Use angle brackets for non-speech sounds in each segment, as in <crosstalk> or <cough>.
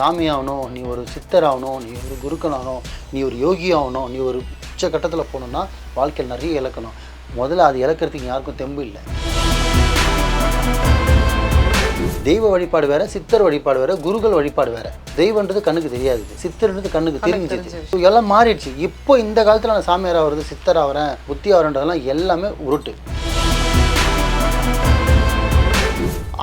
சாமி ஆகணும் நீ ஒரு சித்தர் ஆகணும் நீ ஒரு குருக்கன் ஆகணும் நீ ஒரு யோகி ஆகணும் நீ ஒரு உச்ச கட்டத்தில் போகணுன்னா வாழ்க்கையில் நிறைய இழக்கணும் முதல்ல அது இழக்கிறதுக்கு யாருக்கும் தெம்பு இல்லை. தெய்வ வழிபாடு வேற சித்தர் வழிபாடு வேற குருகள் வழிபாடு வேற. தெய்வன்றது கண்ணுக்கு தெரியாது. சித்தர்ன்றது கண்ணுக்கு தெரிஞ்சிச்சு. எல்லாம் மாறிடுச்சு. இப்போ இந்த காலத்தில் நான் சாமியார் ஆகிறது சித்தர் ஆகிறேன் புத்தி ஆகிறன்றதெல்லாம் எல்லாமே உருட்டு.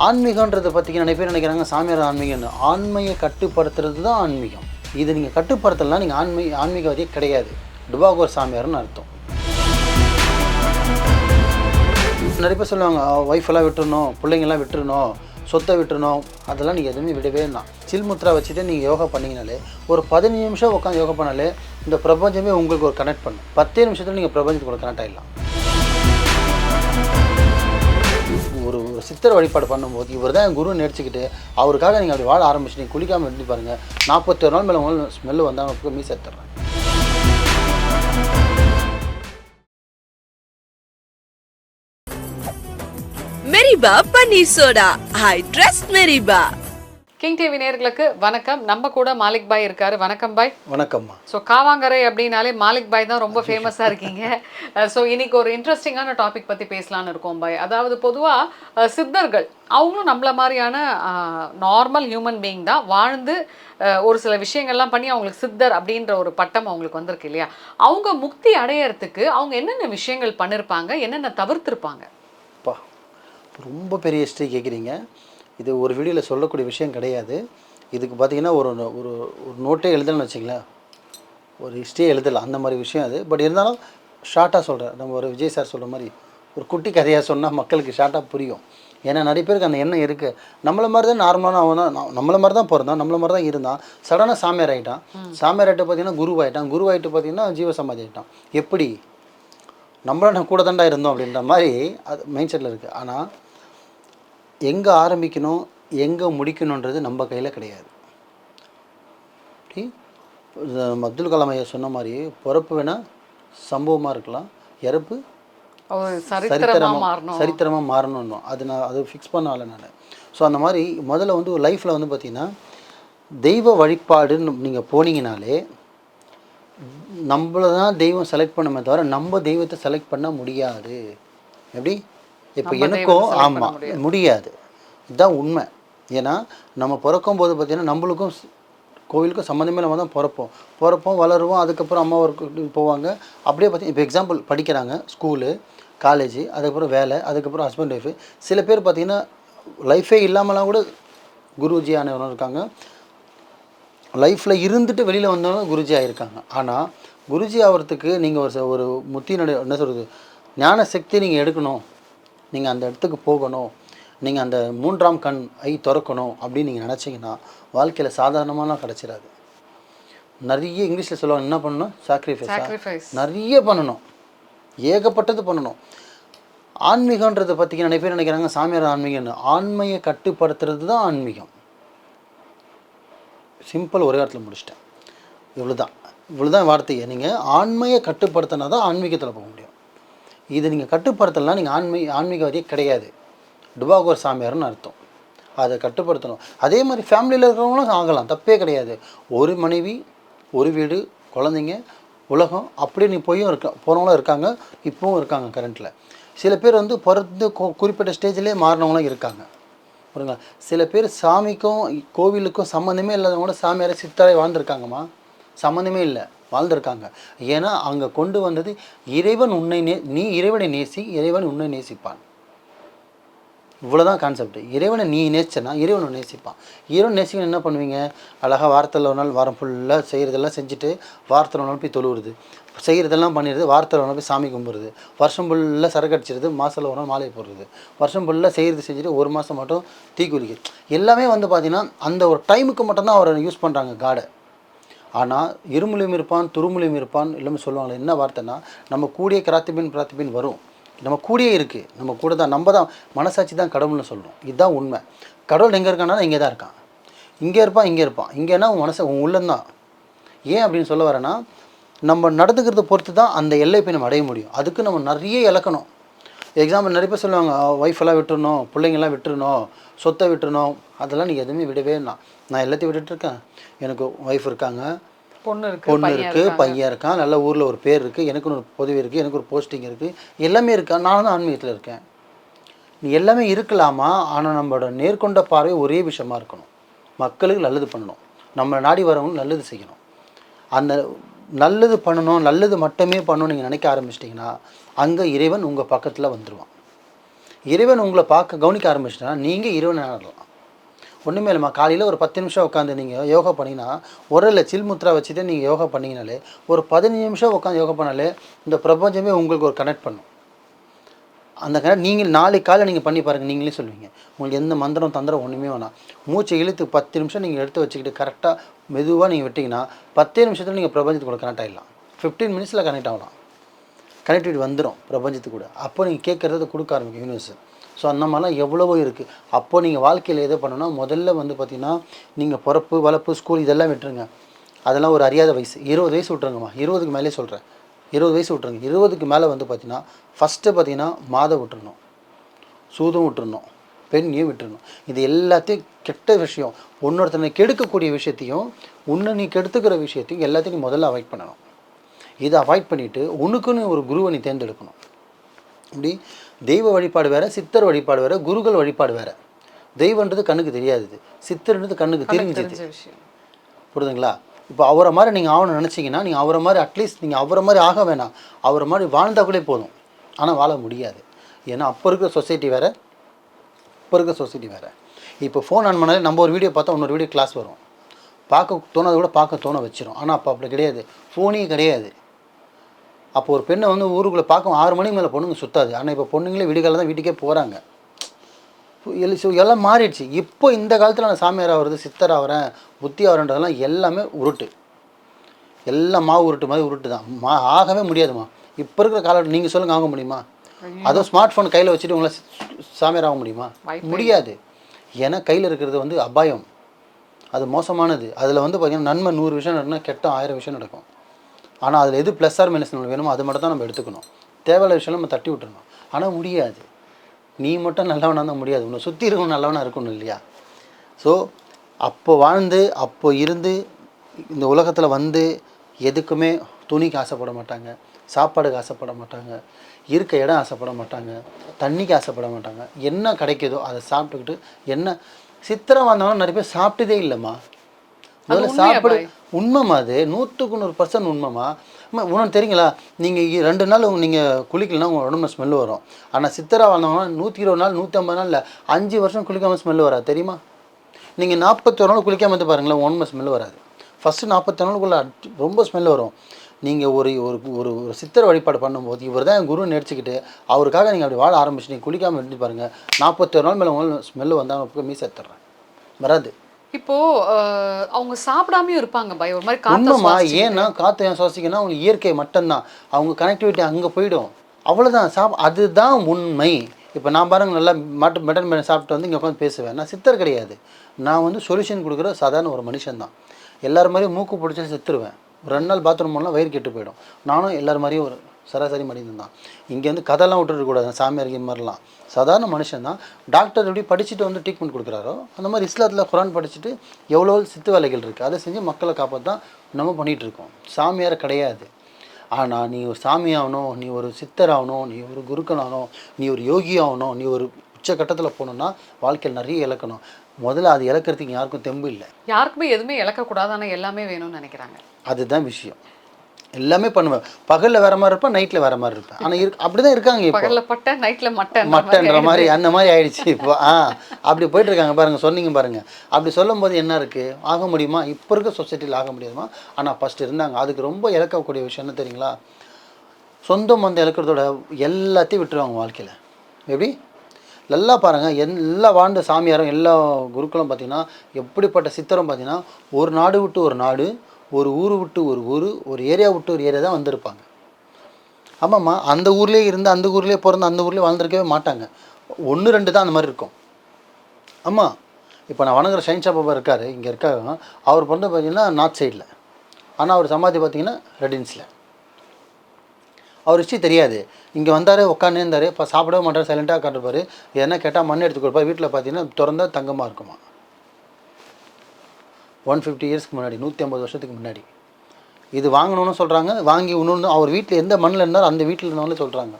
ஆன்மீகன்றதை பற்றி நிறைய பேர் நினைக்கிறாங்க சாமியார் ஆன்மீகம்னு. ஆண்மையை கட்டுப்படுத்துறது தான் ஆன்மீகம். இது நீங்கள் கட்டுப்படுத்தலாம் நீங்கள் ஆன்மீ ஆன்மீகவாதியே கிடையாது. டுபாகோர் சாமியார்னு அர்த்தம். நிறைய பேர் சொல்லுவாங்க ஒய்ஃப் எல்லாம் விட்டுறணும் பிள்ளைங்கெல்லாம் விட்டுறணும் சொத்தை விட்டுறணும். அதெல்லாம் நீங்கள் எதுவுமே விடவே வேண்டாம் சில்முத்ரா வச்சுட்டு நீங்கள் யோகா பண்ணிங்கனாலே ஒரு பதினஞ்சு நிமிஷம் உட்காந்து யோகா பண்ணாலே இந்த பிரபஞ்சமே உங்களுக்கு ஒரு கனெக்ட் பண்ணும். பத்தே நிமிஷத்தில் நீங்கள் பிரபஞ்சத்துக்கு கனெக்ட் ஆகிடலாம் சித்தர் வழிபாடு பண்ணும்போது இவர் தான் என் குரு நினச்சிக்கிட்டு அவருக்காக நீங்கள் அப்படி வாழ ஆரம்பிச்சு நீங்கள் குளிக்காமல் இருந்து பாருங்கள் நாற்பத்தொரு நாள் மேலே உங்களுக்கு ஸ்மெல்லு வந்தால் அவங்களுக்கு மீஸ் எடுத்துட்றேன் மெரிபா பன்னீர் சோடா ஐ ட்ரஸ்ட் மெரிபா கிங் டிவி நேயர்களுக்கு வணக்கம். நம்ம கூட மாலிக் பாய் இருக்காரு. வணக்கம் பாய். வணக்கம்மா. ஸோ காவாங்கரை அப்படின்னாலே மாலிக் பாய் தான் ரொம்ப ஃபேமஸாக இருக்கீங்க. <laughs> ஸோ இன்னைக்கு ஒரு இன்ட்ரெஸ்டிங்கான டாபிக் பற்றி பேசலாம்னு இருக்கோம் பாய். அதாவது பொதுவாக சித்தர்கள் அவங்களும் நம்மள மாதிரியான நார்மல் ஹியூமன் பீயிங் தான் வாழ்ந்து ஒரு சில விஷயங்கள்லாம் பண்ணி அவங்களுக்கு சித்தர் அப்படின்ற ஒரு பட்டம் அவங்களுக்கு வந்திருக்கு இல்லையா? அவங்க முக்தி அடையறதுக்கு அவங்க என்னென்ன விஷயங்கள் பண்ணியிருப்பாங்க என்னென்ன தவிர்த்திருப்பாங்க? ரொம்ப பெரிய ஹிஸ்ட்ரி கேட்குறீங்க இது ஒரு வீடியோவில் சொல்லக்கூடிய விஷயம் கிடையாது. இதுக்கு பார்த்தீங்கன்னா ஒரு ஒரு ஒரு நோட்டே எழுதணும்னு வச்சுங்களேன் ஒரு ஹிஸ்ட்ரியே எழுதலாம் அந்த மாதிரி விஷயம் அது. பட் இருந்தாலும் ஷார்ட்டாக சொல்கிறேன் நம்ம ஒரு விஜய் சார் சொல்கிற மாதிரி ஒரு குட்டி கதையாக சொன்னால் மக்களுக்கு ஷார்ட்டாக புரியும். ஏன்னா நிறைய பேருக்கு அந்த எண்ணம் இருக்குது நம்மள மாதிரி தான் நார்மலான அவன் தான் நம்மள மாதிரி தான் பிறந்தான் நம்மள மாதிரி தான் இருந்தான். சடனாக சாமியார் ஆகிட்டான் சாமியார் ஆகிட்டு பார்த்தீங்கன்னா குருவாயிட்டான் குருவாயிட்டு பார்த்தீங்கன்னா ஜீவசமாதி ஆகிட்டான் எப்படி? நம்மளும் நான் கூட தாண்டா இருந்தோம் அப்படின்ற மாதிரி அது மைண்ட் செட்டில் இருக்குது ஆனால் எங்கே ஆரம்பிக்கணும் எங்கே முடிக்கணுன்றது நம்ம கையில் கிடையாது. அப்துல் கலாம் ஐயா சொன்ன மாதிரி பிறப்பு வேணால் சம்பவமாக இருக்கலாம் இறப்பு சரித்திரமாக சரித்திரமாக மாறணும். அது நான் அது ஃபிக்ஸ் பண்ணால நான். ஸோ அந்த மாதிரி முதல்ல வந்து ஒரு லைஃப்பில் வந்து பார்த்திங்கன்னா தெய்வ வழிபாடுன்னு நீங்கள் போனீங்கனாலே நம்மள தான் தெய்வம் செலக்ட் பண்ணுமே தவிர நம்ம தெய்வத்தை செலக்ட் பண்ண முடியாது. எப்படி? இப்போ நம்ம எனக்கும் ஆமாம் முடியாது. இதுதான் உண்மை. ஏன்னா நம்ம பிறக்கும் போது பார்த்திங்கன்னா நம்மளுக்கும் கோவிலுக்கும் சம்மந்தமே இல்லாமல் தான் பிறப்போம். பிறப்போம் வளருவோம் அதுக்கப்புறம் அம்மா ஒர்க்கு போவாங்க. அப்படியே பார்த்தி இப்போ எக்ஸாம்பிள் படிக்கிறாங்க ஸ்கூலு காலேஜ் அதுக்கப்புறம் வேலை அதுக்கப்புறம் ஹஸ்பண்ட் ஒய்ஃபு சில பேர் பார்த்திங்கன்னா லைஃபே இல்லாமலாம் கூட குருஜி ஆனவரும் இருக்காங்க. லைஃப்பில் இருந்துட்டு வெளியில் வந்தவங்க குருஜி ஆகியிருக்காங்க ஆனால் குருஜி ஆகிறதுக்கு நீங்கள் ஒரு ஒரு முத்தினுடைய என்ன சொல்கிறது ஞான சக்தி நீங்கள் எடுக்கணும். நீங்கள் அந்த இடத்துக்கு போகணும். நீங்கள் அந்த மூன்றாம் கண் ஐ திறக்கணும் அப்படின்னு நீங்கள் நினச்சிங்கன்னா வாழ்க்கையில் சாதாரணமாலாம் கிடச்சிடாது நிறைய இங்கிலீஷில் சொல்லுவாங்க என்ன பண்ணணும்? சாக்ரிஃபைஸ் சாக்ரிஃபைஸ் நிறைய பண்ணணும். ஏகப்பட்டது பண்ணணும். ஆன்மீகன்றதை பற்றி நிறைய பேர் நினைக்கிறாங்க சாமியார் ஆன்மீகம்னு. ஆண்மையை கட்டுப்படுத்துறது தான் ஆன்மீகம். சிம்பிள் ஒரே இடத்துல முடிச்சிட்டேன். இவ்வளோ தான் இவ்வளோ தான் வார்த்தையை. நீங்கள் ஆண்மையை கட்டுப்படுத்தினா தான் ஆன்மீகத்தில் போக முடியும். இது நீங்கள் கட்டுப்படுத்தலாம் நீங்கள் ஆன்மீ ஆன்மீகவாதியே கிடையாது. டுபாகோர் சாமியார்னு அர்த்தம். அதை கட்டுப்படுத்தணும். அதே மாதிரி ஃபேமிலியில் இருக்கிறவங்களும் ஆகலாம். தப்பே கிடையாது. ஒரு மனைவி ஒரு வீடு குழந்தைங்க உலகம் அப்படி நீ போயும் இருக்க போகிறவங்களும் இருக்காங்க. இப்போவும் இருக்காங்க கரண்ட்டில் சில பேர் வந்து பிறந்து குறிப்பிட்ட ஸ்டேஜ்லேயே மாறினவங்களும் இருக்காங்க. புரியுங்களா சில பேர் சாமிக்கும் கோவிலுக்கும் சம்மந்தமே இல்லாதவங்க கூட சாமியாரை சித்தாரை வாழ்ந்துருக்காங்கம்மா. சம்மந்தமே இல்லை. வாழ்ந்திருக்காங்க. ஏன்னா அங்கே கொண்டு வந்தது இறைவன் உன்னை நே நீ இறைவனை நேசி இறைவன் உன்னை நேசிப்பான். இவ்வளோதான் கான்செப்ட் இறைவனை நீ நேசிச்சனா இறைவனை நேசிப்பான். இறைவன் நேசிக்கணும் என்ன பண்ணுவீங்க? அழகாக வாரத்தில் ஒரு நாள் வாரம் ஃபுல்லாக செய்கிறதெல்லாம் செஞ்சுட்டு வாரத்தில் ஒரு நாள் போய் தொழுவுறது செய்கிறதெல்லாம் பண்ணிடுது வாரத்தில் ஒரு நாள் போய் சாமி கும்பிடுறது வருஷம் ஃபுல்லாக சரக்கு அடிச்சிருது மாதத்தில் ஒரு நாள் மாலை போடுறது. வருஷம் ஃபுல்லாக செய்கிறது செஞ்சுட்டு ஒரு மாதம் மட்டும் தீ எல்லாமே வந்து பார்த்திங்கன்னா அந்த ஒரு டைமுக்கு மட்டும்தான் அவரை யூஸ் பண்ணுறாங்க காடை ஆனால் இருமுலையும் இருப்பான் துருமுலையும் இருப்பான் இல்லைன்னு சொல்லுவாங்களே என்ன வார்த்தைன்னா நம்ம கூடிய கிராத்திபின் பிராத்திபின் வரும். நம்ம கூடயே இருக்குது நம்ம கூட தான் நம்ம தான் மனசாட்சி தான் கடவுள்னு சொல்லணும் இதுதான் உண்மை. கடவுள் எங்கே இருக்கானா இங்கே தான் இருக்கான். இங்கே இருப்பான் இங்கே இருப்பான். இங்கேனா உன் மனசை உன் உள்ளந்தான் ஏன் அப்படின்னு சொல்ல வரேன்னா நம்ம நடந்துக்கிறத பொறுத்து தான் அந்த எல்லை போய் நம்ம அடைய முடியும். அதுக்கு நம்ம நிறைய இழக்கணும் எக்ஸாம்பிள் நிறைய பேர் சொல்லுவாங்க ஒய்ஃப் எல்லாம் விட்டுறணும் பிள்ளைங்கெல்லாம் விட்டுறணும் சொத்தை விட்டுறணும். அதெல்லாம் நீ எதுவுமே விடவே நான் நான் எல்லாத்தையும் விட்டுட்டு இருக்கேன். எனக்கு ஒய்ஃப் இருக்காங்க. பொண்ணு இருக்கு பொண்ணு இருக்குது. பையன் இருக்கான். நல்ல ஊரில் ஒரு பேர் இருக்குது எனக்குன்னு ஒரு பதவி இருக்குது எனக்கு ஒரு போஸ்டிங் இருக்குது எல்லாமே இருக்கா? நானும் தான் ஆன்மீகத்தில் இருக்கேன். நீ எல்லாமே இருக்கலாமா? ஆனால் நம்மளோட நேர்கொண்ட பார்வை ஒரே விஷயமா இருக்கணும். மக்களுக்கு நல்லது பண்ணணும். நம்ம நாடி வரவங்க நல்லது செய்யணும். அந்த நல்லது பண்ணணும் நல்லது மட்டுமே பண்ணணும் நீங்கள் நினைக்க ஆரம்பிச்சிட்டிங்கன்னா அங்கே இறைவன் உங்கள் பக்கத்தில் வந்துடுவான் இறைவன் உங்களை பார்க்க கவனிக்க ஆரம்பிச்சிட்டா நீங்கள் இறைவன் ஆடலாம் ஒன்றுமே இல்லைம்மா காலையில் ஒரு பத்து நிமிஷம் உட்காந்து நீங்கள் யோகா பண்ணிங்கன்னா உரல்ல சில் முத்ரா வச்சுட்டு நீங்கள் யோகா பண்ணிங்கனாலே ஒரு பதினஞ்சு நிமிஷம் உட்காந்து யோகா பண்ணாலே இந்த பிரபஞ்சமே உங்களுக்கு ஒரு கனெக்ட் பண்ணும். அந்த கணக்கு நீங்கள் நாளைக்கு காலை நீங்கள் பண்ணி பாருங்கள் நீங்களே சொல்லுவீங்க. உங்களுக்கு எந்த மந்திரம் தந்திரம் ஒன்றுமே வேணாம். மூச்சை இழுத்து பத்து நிமிஷம் நீங்கள் எடுத்து வச்சுக்கிட்டு கரெக்டாக மெதுவாக நீங்கள் விட்டிங்கன்னா பத்தே நிமிஷத்தில் நீங்கள் பிரபஞ்சத்துக்கு கூட கனெக்ட் ஆகிடலாம் ஃபிஃப்டீன் மினிட்ஸில் கனெக்ட் ஆகலாம். கனெக்டிவிட்டி வந்துடும் பிரபஞ்சத்துக்கு கூட. அப்போ நீங்கள் கேட்குறத கொடுக்க ஆரம்பிக்கும் யூனிவர்ஸ் ஸோ அந்த மாதிரிலாம் எவ்வளவோ இருக்குது அப்போ நீங்கள் வாழ்க்கையில் எதை பண்ணணும்னா முதல்ல வந்து பார்த்தீங்கன்னா நீங்கள் பிறப்பு வளர்ப்பு ஸ்கூல் இதெல்லாம் விட்டுருங்க. அதெல்லாம் ஒரு அறியாத வயசு. இருபது வயசு விட்ருங்கம்மா இருபதுக்கு மேலே சொல்கிறேன் இருபது வயசு விட்ருங்க இருபதுக்கு மேலே வந்து பார்த்தீங்கன்னா ஃபஸ்ட்டு பார்த்தீங்கன்னா மாதம் விட்டுறணும். சூதும் விட்டுறணும். பெண்ணையும் விட்டுறணும். இது எல்லாத்தையும் கெட்ட விஷயம். இன்னொருத்தனை கெடுக்கக்கூடிய விஷயத்தையும் உன்னை நீ கெடுத்துக்கிற விஷயத்தையும் எல்லாத்தையும் நீ முதல்ல அவாய்ட் பண்ணணும். இதை அவாய்ட் பண்ணிவிட்டு உனக்குன்னு ஒரு குருவை நீ தேர்ந்தெடுக்கணும். இப்படி தெய்வ வழிபாடு வேறு சித்தர் வழிபாடு வேறு குருகள் வழிபாடு வேறு. தெய்வன்றது கண்ணுக்கு தெரியாது சித்தர்ன்றது கண்ணுக்கு தெரிஞ்சுது புரியுதுங்களா? இப்போ அவரை மாதிரி நீங்கள் ஆகணும்னு நினச்சிங்கன்னா நீங்கள் அவரை மாதிரி அட்லீஸ்ட் நீங்கள் அவரை மாதிரி ஆக வேணாம். அவரை மாதிரி வாழ்ந்தாக்குள்ளே போதும். ஆனால் வாழ முடியாது. ஏன்னா அப்போ இருக்கிற சொசைட்டி வேறு இப்போ இருக்கிற சொசைட்டி வேறு. இப்போ ஃபோன் ஆன் பண்ணாலே நம்ம ஒரு வீடியோ பார்த்தா இன்னொரு வீடியோ கிளாஸ் வரும். பார்க்க தோணாத கூட பார்க்க தோண வச்சிடும் ஆனால் அப்போ அப்படி கிடையாது. ஃபோனே கிடையாது. அப்போ ஒரு பெண்ணை வந்து ஊருக்குள்ளே பார்க்க ஆறு மணிக்கு மேலே பொண்ணுங்க சுத்தாது. ஆனால் இப்போ பொண்ணுங்களே விடிகால தான் வீட்டுக்கே போகிறாங்க எல்லாம் மாறிடுச்சு. இப்போ இந்த காலத்தில் நான் சாமியார் ஆகிறது சித்தர் ஆகிறேன் புத்தி ஆகிறன்றதெல்லாம் எல்லாமே உருட்டு. எல்லாம் மாவு உருட்டு மாதிரி உருட்டு தான் மா ஆகவே முடியாதுமா. இப்போ இருக்கிற காலம் நீங்கள் சொல்லுங்க ஆக முடியுமா? அதுவும் ஸ்மார்ட் ஃபோன் கையில் வச்சுட்டு உங்களை சாமியார் ஆக முடியுமா? முடியாது. ஏன்னா கையில் இருக்கிறது வந்து அபாயம். அது மோசமானது. அதில் வந்து பார்த்திங்கன்னா நன்மை நூறு விஷயம் நடக்குன்னா கெட்ட ஆயிரம் விஷயம் நடக்கும். ஆனால் அதில் எது ப்ளஸ் ஆர் மைனஸ் வேணுமோ அது மட்டும் தான் நம்ம எடுத்துக்கணும். தேவையில்ல விஷயம் நம்ம தட்டி விட்டுறணும். ஆனால் முடியாது. நீ மட்டும் நல்லவனாக இருந்தால் முடியாது. உன்னை சுற்றி இருக்கணும் நல்லவனாக இருக்கணும் இல்லையா? ஸோ அப்போ வாழ்ந்து அப்போ இருந்து இந்த உலகத்தில் வந்து எதுக்குமே துணிக்கு ஆசைப்பட மாட்டாங்க. சாப்பாடுக்கு ஆசைப்பட மாட்டாங்க. இருக்க இடம் ஆசைப்பட மாட்டாங்க. தண்ணிக்கு ஆசைப்பட மாட்டாங்க. என்ன கிடைக்குதோ அதை சாப்பிட்டுக்கிட்டு என்ன சித்திரம் வந்தவங்க நிறைய பேர் சாப்பிட்டதே இல்லைம்மா. முதல்ல சாப்பிடு? உண்மைமா அது. நூற்றுக்கு நூறு பர்சன்ட் உண்மைமா உனக்கு தெரியுங்களா? நீங்கள் ரெண்டு நாள் நீங்கள் குளிக்கலன்னா உங்கள் உடம்புல ஸ்மெல் வரும். ஆனால் சித்தரா வாழ்ந்தவங்க நூற்றி இருபது நாள் நூற்றி ஐம்பது நாளில் அஞ்சு வருஷம் குளிக்காமல் ஸ்மெல் வராது தெரியுமா? நீங்கள் நாற்பத்தொரு நாள் குளிக்காம வந்து பாருங்களேன் உண்மை ஸ்மெல் வராது. ஃபஸ்ட்டு நாற்பத்தி நாளுக்குள்ள ரொம்ப ஸ்மெல் வரும். நீங்கள் ஒரு ஒரு ஒரு ஒரு சித்தர் வழிபாடு பண்ணும்போது இவர் தான் என் குரு நினச்சிக்கிட்டு அவருக்காக நீங்கள் அப்படி வாழ ஆரம்பிச்சு நீங்கள் குளிக்காமல் இருந்து பாருங்கள் நாற்பத்தொரு நாள் மேலே உங்களுக்கு ஸ்மெல் வந்தால் அவங்க மீச எடுத்துட்றேன். வராது. இப்போ அவங்க சாப்பிடாமயும் இருப்பாங்க பாய் ஒரு மாதிரி உண்மைமா. ஏன்னா காற்று ஏன் சுவாசிக்கணும் அவங்களுக்கு இயற்கை மட்டும்தான். அவங்க கனெக்டிவிட்டி அங்கே போயிடும். அவ்வளோதான் சாப் அதுதான் உண்மை. இப்போ நான் பாருங்க நல்லா மட்டன் மட்டன் பிரியாணி சாப்பிட்டு வந்து இங்கே உட்காந்து பேசுவேன். நான் சித்தர் கிடையாது. நான் வந்து சொல்யூஷன் கொடுக்குற சாதாரண ஒரு மனுஷன் தான். எல்லார் மாதிரியும் மூக்கு பிடிச்சி செத்துருவேன். ஒரு ரெண்டு நாள் பாத்ரூம் போனால் வயிறு கெட்டு போயிடும். நானும் எல்லார் மாதிரியும் ஒரு சராசரி மனிதன் தான். இங்கே வந்து கதைலாம் விட்டுறக்கூடாது சாமியார் இது மாதிரிலாம். சாதாரண மனுஷன் தான் டாக்டர் எப்படி படிச்சுட்டு வந்து ட்ரீட்மெண்ட் கொடுக்குறாரோ அந்த மாதிரி இஸ்லாத்தில் குரான் படிச்சுட்டு எவ்வளோ சித்து வேலைகள் இருக்குது அதை செஞ்சு மக்களை காப்பாற்ற நம்ம பண்ணிகிட்டு இருக்கோம். சாமியார் கிடையாது. ஆனால் நீ ஒரு சாமி ஆகணும் நீ ஒரு சித்தர் ஆகணும் நீ ஒரு குருக்கன் ஆகணும் நீ ஒரு யோகி ஆகணும் நீ ஒரு உச்சக்கட்டத்தில் போகணுன்னா வாழ்க்கையில் நிறைய இழக்கணும். முதல்ல அது இழக்கிறதுக்கு யாருக்கும் தெம்பு இல்லை. யாருக்குமே எதுவுமே இழக்கக்கூடாது ஆனா எல்லாமே வேணும்னு நினைக்கிறாங்க. அதுதான் விஷயம். எல்லாமே பண்ணுவேன். பகலில் வேற மாதிரி இருப்பேன் நைட்டில் வேற மாதிரி இருப்பேன். ஆனால் இருக்கு அப்படி தான் இருக்காங்க இப்போ. பகல்ல பட்டை நைட்ல மட்டன் மட்டன்ற மாதிரி அந்த மாதிரி ஆயிடுச்சு இப்போ. ஆ அப்படி போயிட்டு இருக்காங்க பாருங்க சொன்னீங்க பாருங்க. அப்படி சொல்லும்போது என்ன இருக்கு? ஆக முடியுமா? இப்போ இருக்க சொசைட்டியில் ஆக முடியுமா? ஆனால் ஃபர்ஸ்ட் இருந்தாங்க. அதுக்கு ரொம்ப இழக்கக்கூடிய விஷயம் என்ன தெரியுங்களா? சொந்தம் வந்து இழக்கிறதோட எல்லாத்தையும் விட்டுருவாங்க வாழ்க்கையில். எப்படி? நல்லா பாருங்கள் எல்லா வாழ்ந்த சாமியாரும் எல்லா குருக்களும் பார்த்தீங்கன்னா எப்படிப்பட்ட சித்தரும் பார்த்தீங்கன்னா ஒரு நாடு விட்டு ஒரு நாடு ஒரு ஊர் விட்டு ஒரு ஊர் ஒரு ஏரியா விட்டு ஒரு ஏரியா தான் வந்திருப்பாங்க. ஆமாம்மா அந்த ஊர்லேயே இருந்து அந்த ஊர்லேயே பிறந்து அந்த ஊர்லேயே வாழ்ந்துருக்கவே மாட்டாங்க. ஒன்று ரெண்டு தான் அந்த மாதிரி இருக்கும். ஆமாம் இப்போ நான் வணங்குற சயின்ஸ் பாபா இருக்கார் இங்கே இருக்காங்க அவர் பிறந்து பார்த்தீங்கன்னா நார்த் சைடில். ஆனால் அவர் சமாதி பார்த்தீங்கன்னா ரெடின்ஸில் அவர் ஹிஸ்ட்ரி தெரியாது. இங்கே வந்தார் உட்காந்து இருந்தார் இப்போ சாப்பிடவே மாட்டார் சைலண்ட்டாக உட்காந்துருப்பார் எதனா கேட்டால் மண் எடுத்து கொடுப்பார். வீட்டில் பார்த்தீங்கன்னா திறந்தால் தங்கமாக இருக்குமா. ஒன் ஃபிஃப்டி இயர்ஸ்க்கு முன்னாடி நூற்றி ஐம்பது வருஷத்துக்கு முன்னாடி. இது வாங்கணும்னு சொல்கிறாங்க வாங்கி இன்னொன்று அவர் வீட்டில் எந்த மண்ணில் இருந்தாலும் அந்த வீட்டில் இருந்தாலும் சொல்கிறாங்க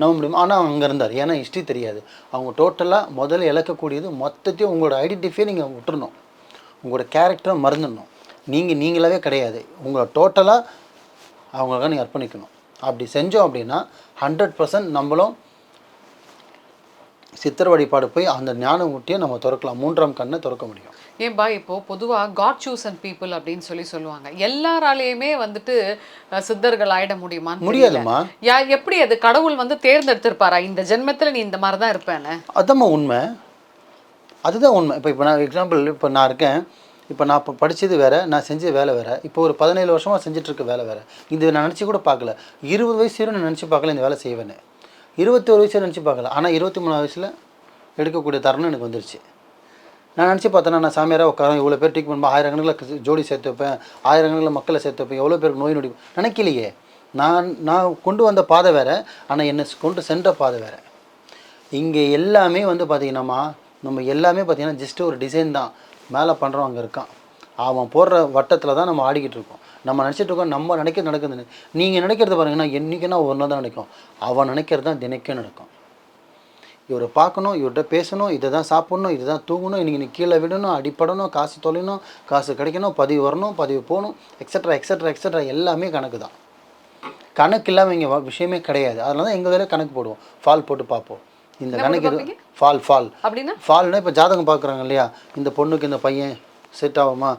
நம்ப முடியுமா. ஆனால் அங்கே இருந்தார். ஏன்னா ஹிஸ்ட்ரி தெரியாது. அவங்க டோட்டலாக முதல்ல இழக்கக்கூடியது மொத்தத்தையும் உங்களோட ஐடென்டிஃபையை நீங்கள் விட்டுறணும். உங்களோட கேரக்டரை மறந்துடணும். நீங்கள் நீங்களாவே கிடையாது. உங்களை டோட்டலாக அவங்களுக்காக நீங்கள் அர்ப்பணிக்கணும். அப்படி செஞ்சோம் அப்படின்னா ஹண்ட்ரட் பர்சன்ட் நம்மளும் சித்திர வழிபாடு போய் அந்த ஞானம் ஊட்டியை நம்ம திறக்கலாம். மூன்றாம் கண்ணை திறக்க முடியும். ஏன்பா இப்போ பொதுவா காட் சூஸ் அண்ட் பீப்புள் அப்படின்னு சொல்லி சொல்லுவாங்க. எல்லாராலையுமே வந்துட்டு சித்தர்கள் ஆயிட முடியுமா முடியாதும்மா. யா எப்படி அது கடவுள் வந்து தேர்ந்தெடுத்திருப்பாரா? இந்த ஜென்மத்துல நீ இந்த மாதிரி தான் இருப்பேன்னு. அதாம்மா உண்மை. அதுதான் உண்மை. இப்போ இப்போ நான் எக்ஸாம்பிள் இப்போ நான் இருக்கேன். இப்போ நான் இப்போ படித்தது வேறு நான் செஞ்ச வேலை வேறு. இப்போ ஒரு பதினேழு வருஷமாக செஞ்சுட்ருக்க வேலை வேறு. இது நான் நினச்சி கூட பார்க்கல. இருபது வயசு நான் நினச்சி பார்க்கல இந்த வேலை செய்வேன்னு. இருபத்தி ஒரு வயசு நினச்சி பார்க்கல. ஆனால் இருபத்தி மூணாவது வயசில் எடுக்கக்கூடிய தருணம் எனக்கு வந்துருச்சு. நான் நினச்சி பார்த்தேன்னா நான் சாமியாராக உட்காரம் இவ்வளோ பேர் ட்ரீட்மெண்ட் பண்ணுவேன் ஆயிரக்கணக்கில் ஜோடி சேர்த்து வைப்பேன் ஆயிரக்கணக்கில் மக்களை சேர்த்து வைப்பேன் எவ்வளோ பேருக்கு நோய் நொடி நினைக்கலையே. நான் நான் கொண்டு வந்த பாதை வேறு ஆனால் என்னை கொண்டு சென்ற பாதை வேறு. இங்கே எல்லாமே வந்து பார்த்தீங்கன்னாம்மா நம்ம எல்லாமே பார்த்தீங்கன்னா ஜஸ்ட்டு ஒரு டிசைன் தான். மேலே பண்ணுறோம் அங்கே இருக்கான். அவன் போடுற வட்டத்தில் தான் நம்ம ஆடிக்கிட்டு இருக்கோம். நம்ம நினச்சிட்டு இருக்கோம் நம்ம நினைக்கிறது நடக்குதுன்னு. நீங்கள் நினைக்கிறத பாருங்கன்னா என்றைக்குன்னா ஒன்று தான் நினைக்கும். அவன் நினைக்கிறது தான் தினைக்கும் நடக்கும். இவரை பார்க்கணும் இவர்கிட்ட பேசணும் இதை தான் சாப்பிடணும் இதை தான் தூங்கணும் இன்றைக்கி நீ கீழே விடணும் அடிப்படணும் காசு தொலைணும் காசு கிடைக்கணும் பதிவு வரணும் பதிவு போகணும் எக்ஸட்ரா எக்ஸட்ரா எக்ஸட்ரா எல்லாமே கணக்கு தான். கணக்கு இல்லாமல் இங்கே விஷயமே கிடையாது. அதனால தான் எங்கள் வேலையை கணக்கு போடுவோம். ஃபால் போட்டு பார்ப்போம். இந்த கணக்கு ஃபால் ஃபால் அப்படின்னா? ஃபால்னா இப்போ ஜாதகம் பார்க்குறாங்க இல்லையா? இந்த பொண்ணுக்கு இந்த பையன் செட் ஆகுமா?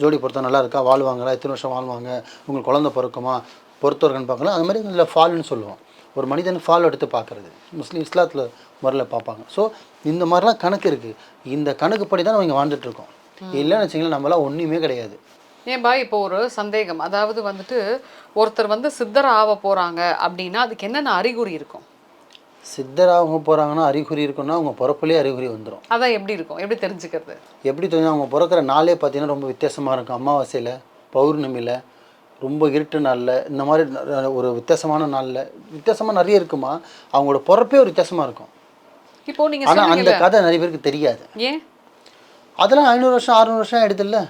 ஜோடி பொருத்தம் நல்லா இருக்கா? வாழ்வாங்களா? எத்தனை வருஷம் வாழ்வாங்க? உங்களுக்கு குழந்தை பிறக்குமா? பொறுத்தவர்கள் பார்க்கலாம் அது மாதிரி இதில் ஃபால்னு சொல்லுவோம். ஒரு மனிதன் ஃபால் எடுத்து பார்க்குறது. முஸ்லீம் இஸ்லாத்தில் முறையில் பார்ப்பாங்க. ஸோ இந்த மாதிரிலாம் கணக்கு இருக்குது இந்த கணக்குப்படி தான் நம்ம இங்கே வாழ்ந்துட்டுருக்கோம் இல்லைன்னு வச்சிங்களேன் நம்மளாம் ஒன்றுமே கிடையாது. ஏன்பா இப்போ ஒரு சந்தேகம். அதாவது வந்துட்டு ஒருத்தர் வந்து சித்தர் ஆக போறாங்க அப்படின்னா அதுக்கு என்னென்ன அறிகுறி இருக்கும்? சித்தராக அவங்க போகிறாங்கன்னா அறிகுறி இருக்குன்னா அவங்க பிறப்புலேயே அறிகுறி வந்துடும் அதான் எப்படி இருக்கும்? எப்படி தெரிஞ்சுக்கிறது? எப்படி தெரியும் அவங்க பிறக்கிற நாளே பார்த்தீங்கன்னா ரொம்ப வித்தியாசமாக இருக்கும். அமாவாசையில் பௌர்ணமியில் ரொம்ப இருட்டு நாளில் இந்த மாதிரி ஒரு வித்தியாசமான நாளில் வித்தியாசமாக நிறைய இருக்குமா? அவங்களோட பிறப்பே ஒரு வித்தியாசமாக இருக்கும். இப்போ நீங்க ஆனால் அந்த கதை நிறைய பேருக்கு தெரியாது. ஏன்? அதெல்லாம் ஐநூறு வருஷம் அறுநூறு வருஷம் ஆயிடுதுல்ல?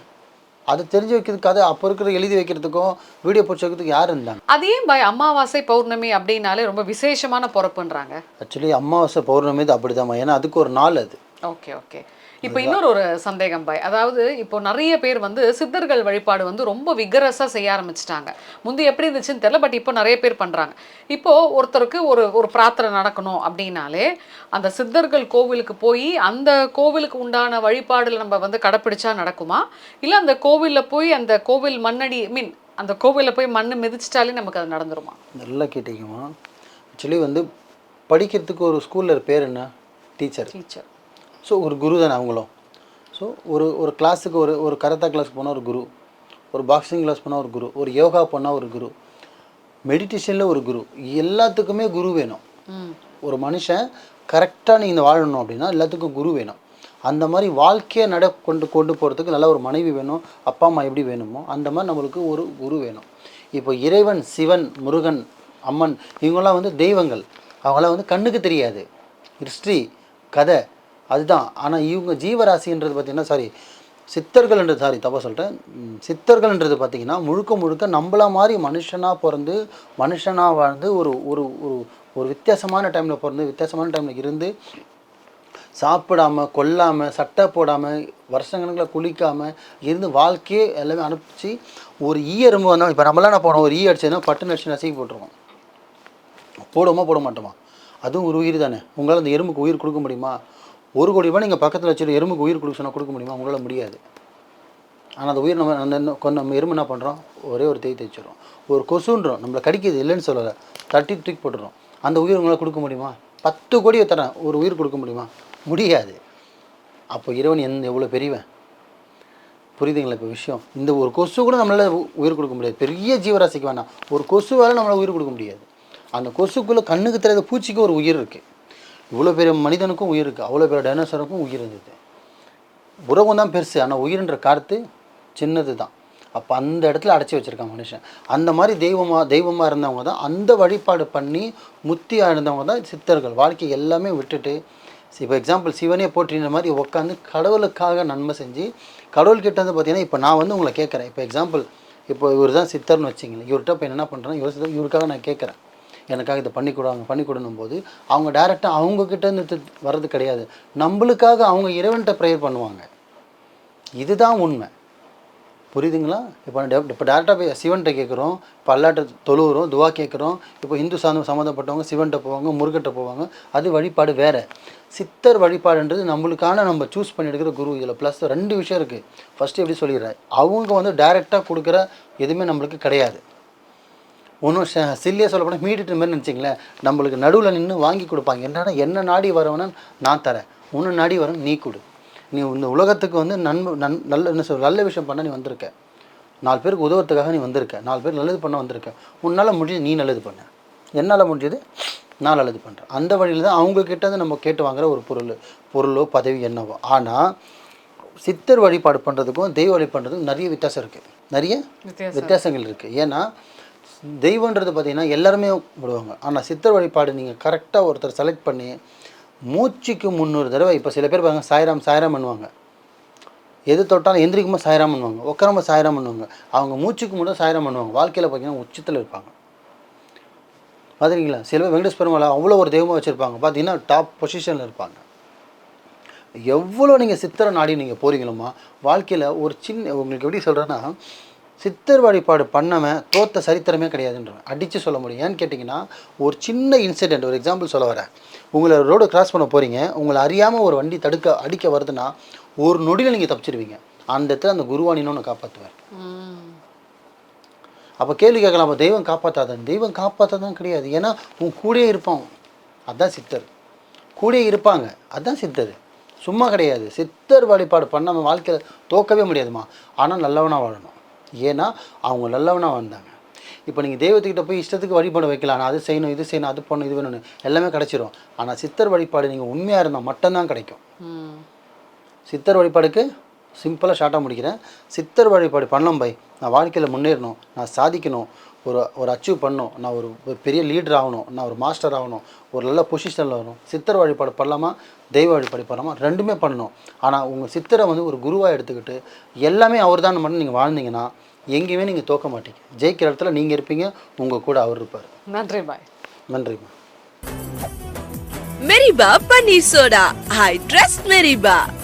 அது தெரிஞ்சு வைக்கிறதுக்கு அப்போ இருக்கிற எழுதி வைக்கிறதுக்கும் வீடியோ போட்டு வைக்கிறதுக்கு யார் இருந்தாங்க அது பாய் அமாவாசை பௌர்ணமி அப்படின்னாலே ரொம்ப விசேஷமான பொறப்புன்றாங்க? ஆக்சுவலி அமாவாசை பௌர்ணமி இது அப்படி ஏன்னா அதுக்கு ஒரு நாள் அது. ஓகே ஓகே இப்போ இன்னொரு ஒரு சந்தேகம் பாய். அதாவது இப்போ நிறைய பேர் வந்து சித்தர்கள் வழிபாடு வந்து ரொம்ப விகரஸாக செய்ய ஆரம்பிச்சிட்டாங்க. முந்தி எப்படி இருந்துச்சுன்னு தெரியல பட் இப்போ நிறைய பேர் பண்ணுறாங்க இப்போ ஒருத்தருக்கு ஒரு ஒரு பிரார்த்தனை நடக்கணும் அப்படின்னாலே அந்த சித்தர்கள் கோவிலுக்கு போய் அந்த கோவிலுக்கு உண்டான வழிபாடுல நம்ம வந்து கடைப்பிடிச்சா நடக்குமா? இல்லை அந்த கோவிலில் போய் அந்த கோவில் மண்ணடி மீன் அந்த கோவிலில் போய் மண்ணு மிதிச்சிட்டாலே நமக்கு அது நடந்துருமா? நல்லா கேட்டிங்கம்மா. ஆக்சுவலி வந்து படிக்கிறதுக்கு ஒரு ஸ்கூலில் பேர் என்ன? டீச்சர். டீச்சர். ஸோ ஒரு குரு தானே அவங்களும். ஸோ ஒரு ஒரு கிளாஸுக்கு ஒரு ஒரு கராத்தா கிளாஸ் போனால் ஒரு குரு. ஒரு பாக்ஸிங் கிளாஸ் போனால் ஒரு குரு. ஒரு யோகா போனால் ஒரு குரு. மெடிடேஷனில் ஒரு குரு. எல்லாத்துக்குமே குரு வேணும். ஒரு மனுஷன் கரெக்டாக நீங்கள் வாழணும் அப்படின்னா எல்லாத்துக்கும் குரு வேணும். அந்த மாதிரி வாழ்க்கையை நட கொண்டு கொண்டு போகிறதுக்கு நல்ல ஒரு மனைவி வேணும். அப்பா அம்மா எப்படி வேணுமோ அந்த மாதிரி நம்மளுக்கு ஒரு குரு வேணும். இப்போ இறைவன் சிவன் முருகன் அம்மன் இவங்கெல்லாம் வந்து தெய்வங்கள். அவங்களாம் வந்து கண்ணுக்கு தெரியாது. ஹிஸ்ட்ரி கதை. அதுதான். ஆனால் இவங்க ஜீவராசின்றது பார்த்திங்கன்னா சாரி சித்தர்கள்ன்றது சாரி தப்பாக சொல்லிட்டேன். சித்தர்கள்ன்றது பார்த்திங்கன்னா முழுக்க முழுக்க நம்மள மாதிரி மனுஷனாக பிறந்து மனுஷனாக வாழ்ந்து ஒரு ஒரு ஒரு ஒரு வித்தியாசமான டைமில் பிறந்து வித்தியாசமான டைமில் இருந்து சாப்பிடாம கொல்லாமல் சட்டை போடாமல் வருஷக்கணக்கில் குளிக்காமல் இருந்து வாழ்க்கையே எல்லாமே அனுப்பிச்சு ஒரு ஈ எறும்பு வந்தால் இப்போ நம்மளாம் என்ன போனோம் ஒரு ஈ அடிச்சதுன்னா பட்டு நடிச்சு நசுக்கி போட்டுருவோம். போடுவோமா போட மாட்டோமா? அதுவும் ஒரு உயிர் தானே. உங்களால் அந்த எறும்புக்கு உயிர் கொடுக்க முடியுமா? ஒரு கோடி ரூபாய் நீங்கள் பக்கத்தில் வச்சுட்டு எறும்புக்கு உயிர் கொடுக்க சொன்னால் கொடுக்க முடியுமா? உங்களால் முடியாது. ஆனால் அந்த உயிர் நம்ம அந்த என்ன- நம்ம எறும்பு என்ன பண்ணுறோம் ஒரே ஒரு தேய் தேய்ச்சிடும் ஒரு கொசுன்றோம். நம்மளை கடிக்குது இல்லைன்னு சொல்லலை. தட்டி தூக்கி போட்டுறோம் அந்த உயிர் உங்களால் கொடுக்க முடியுமா? பத்து கோடியை தரேன். ஒரு உயிர் கொடுக்க முடியுமா? முடியாது. அப்போ இறைவன் எந்த எவ்வளோ பெரியவன்? புரியுதுங்களா இப்போ விஷயம்? இந்த ஒரு கொசு கூட நம்மளால் உயிர் கொடுக்க முடியாது. பெரிய ஜீவராசிக்கு வேணாம். ஒரு கொசுவால் நம்மளால் உயிர் கொடுக்க முடியாது. அந்த கொசுக்குள்ளே கண்ணுக்கு தெரியாத பூச்சிக்கு ஒரு உயிர் இருக்குது இவ்வளோ பெரிய மனிதனுக்கும் உயிர் இருக்குது அவ்வளோ பெரிய டைனோசருக்கும் உயிர் இருந்தது. உறவும் தான் பெருசு. ஆனால் உயிர்ன்ற கார்த்து சின்னது தான். அப்போ அந்த இடத்துல அடைச்சி வச்சுருக்கான் மனுஷன். அந்த மாதிரி தெய்வமாக தெய்வமாக இருந்தவங்க தான் அந்த வழிபாடு பண்ணி முத்தியாக இருந்தவங்க தான் சித்தர்கள். வாழ்க்கை எல்லாமே விட்டுட்டு இப்போ எக்ஸாம்பிள் சிவனே போற்றின மாதிரி உட்காந்து கடவுளுக்காக நன்மை செஞ்சு கடவுள்கிட்ட வந்து பார்த்தீங்கன்னா இப்போ நான் வந்து உங்களை கேட்குறேன். இப்போ எக்ஸாம்பிள் இப்போ இவர் தான் சித்தர்னு வச்சிங்களேன் இவர்கிட்ட இப்போ என்ன பண்ணுறேன் இவர் இவருக்காக நான் கேட்குறேன். எனக்காக இதை பண்ணி கொடுங்க பண்ணி கொடுணும் போது அவங்க டேரெக்டாக அவங்கக்கிட்ட இருந்து வர்றது கிடையாது. நம்மளுக்காக அவங்க இறைவன்கிட்ட ப்ரேயர் பண்ணுவாங்க. இதுதான் உண்மை. புரியுதுங்களா? இப்போ இப்போ டேரெக்டாக போய் சிவன்கிட்ட கேட்குறோம் இப்போ அல்லாட்ட தொழுவுறோம் துவா கேட்குறோம் இப்போ இந்து சாதம் சம்மந்தப்பட்டவங்க சிவன்கிட்ட போவாங்க முருகட்ட போவாங்க அது வழிபாடு வேறு. சித்தர் வழிபாடுன்றது நம்மளுக்கான நம்ம சூஸ் பண்ணி எடுக்கிற குரு இதில் ப்ளஸ் ரெண்டு விஷயம் இருக்குது ஃபஸ்ட்டு எப்படி சொல்லிடுறேன்? அவங்க வந்து டைரெக்டாக கொடுக்குற எதுவுமே நம்மளுக்கு கிடையாது. ஒன்றும் சில்லியாக சொல்லப்போனால் மீடிட்டு மாதிரி நினச்சிங்களேன். நம்மளுக்கு நடுவில் நின்று வாங்கி கொடுப்பாங்க. என்னடா என்ன நாடி வரவனா நான் தரேன். உன்னை நாடி வரேன் நீ கொடு. நீ இந்த உலகத்துக்கு வந்து நன்மை நன் நல்ல என்ன சொல் நல்ல விஷயம் பண்ண நீ வந்திருக்க. நாலு பேருக்கு உதவுறதுக்காக நீ வந்திருக்க. நாலு பேர் நல்லது பண்ண வந்திருக்க. உன்னால் முடிஞ்சது நீ நல்லது பண்ண. என்னால் முடிஞ்சது நான் நல்லது பண்ணுறேன் அந்த வழியில் தான் அவங்கக்கிட்ட இருந்து நம்ம கேட்டு வாங்குற ஒரு பொருள் பொருளோ பதவி என்னவோ. ஆனால் சித்தர் வழிபாடு பண்ணுறதுக்கும் தெய்வ வழிபாடுறதுக்கும் நிறைய வித்தியாசம் இருக்குது. நிறைய வித்தியாசங்கள் இருக்குது. ஏன்னா தெய்வன்றது பார்த்தீங்கன்னா எல்லாருமே விடுவாங்க. ஆனால் சித்தர் வழிபாடு நீங்கள் கரெக்டாக ஒருத்தர் செலக்ட் பண்ணி மூச்சுக்கு முந்நூறு தடவை இப்போ சில பேர் பாருங்க சாய்ராம் சாய்ராம் பண்ணுவாங்க எது தொட்டாலும் எந்திரிக்கும்போது சாய்ராம் பண்ணுவாங்க உட்காரம்ப சாய்ராம் பண்ணுவாங்க அவங்க மூச்சுக்கு மட்டும் சாய்ராம் பண்ணுவாங்க வாழ்க்கையில் பார்த்தீங்கன்னா உச்சத்தில் இருப்பாங்க. பார்த்துருக்கீங்களா சில பேர் வெங்கடேஷ் பெருமாளை அவ்வளோ ஒரு தெய்வமாக வச்சுருப்பாங்க. பார்த்தீங்கன்னா டாப் பொசிஷனில் இருப்பாங்க. எவ்வளோ நீங்கள் சித்திரை நாடி நீங்கள் போகிறீங்களோமா வாழ்க்கையில் ஒரு சின்ன உங்களுக்கு எப்படி சொல்கிறேன்னா சித்தர் வழிபாடு பண்ணவன் தோத்த சரித்திரமே கிடையாதுன்றவன். அடித்து சொல்ல முடியும். ஏன்னு கேட்டிங்கன்னா ஒரு சின்ன இன்சிடெண்ட் ஒரு எக்ஸாம்பிள் சொல்ல வரேன். உங்களை ரோடு கிராஸ் பண்ண போகிறீங்க உங்களை அறியாமல் ஒரு வண்டி தடுக்க அடிக்க வருதுன்னா ஒரு நொடியில் நீங்கள் தப்பிச்சிருவீங்க. அந்த இடத்துல அந்த குருவானின்னு ஒன்று காப்பாற்றுவார் அப்போ கேள்வி கேட்கலாம். அப்போ தெய்வம் காப்பாற்றாதான் தெய்வம் காப்பாற்றாதான் கிடையாது. ஏன்னா உன் கூடயே இருப்பான். அதுதான் சித்தர். கூடயே இருப்பாங்க. அதுதான் சித்தர். சும்மா கிடையாது. சித்தர் வழிபாடு பண்ணாமல் வாழ்க்கையில் தோக்கவே முடியாதுமா ஆனால் நல்லவனாக வாழணும். ஏன்னா அவங்க நல்லவனாக வாழ்ந்தாங்க இப்போ நீங்கள் தெய்வத்துக்கிட்ட போய் இஷ்டத்துக்கு வழிபாடு வைக்கலாம். நான் அது செய்யணும் இது செய்யணும் அது பண்ணணும் இது வேணும்னு எல்லாமே கிடைச்சிரும். ஆனால் சித்தர் வழிபாடு நீங்கள் உண்மையாக இருந்தால் மட்டும்தான் கிடைக்கும். சித்தர் வழிபாடுக்கு சிம்பிளாக ஷார்ட்டாக முடிக்கிறேன். சித்தர் வழிபாடு பண்ணலாம் பை. நான் வாழ்க்கையில் முன்னேறணும் நான் சாதிக்கணும். ஒரு ஒரு அச்சீவ் பண்ணணும். நான் ஒரு ஒரு பெரிய லீடர் ஆகணும். நான் ஒரு மாஸ்டர் ஆகணும். ஒரு நல்ல பொசிஷனில் வரணும் சித்தர் வழிபாடு பண்ணலாமா? தெய்வ வழிபாடு பண்ணலாமா? ரெண்டுமே பண்ணணும். ஆனால் உங்கள் சித்தரை வந்து ஒரு குருவாக எடுத்துக்கிட்டு எல்லாமே அவர் தான் மட்டும் நீங்கள் வாழ்ந்தீங்கன்னா எங்கேயுமே நீங்கள் தோக்க மாட்டீங்க. ஜெயிக்கிற இடத்துல நீங்கள் இருப்பீங்க. உங்கள் கூட அவர் இருப்பார். நன்றி பாய் நன்றிம்மா Meriba Paneer Soda. I trust Meriba.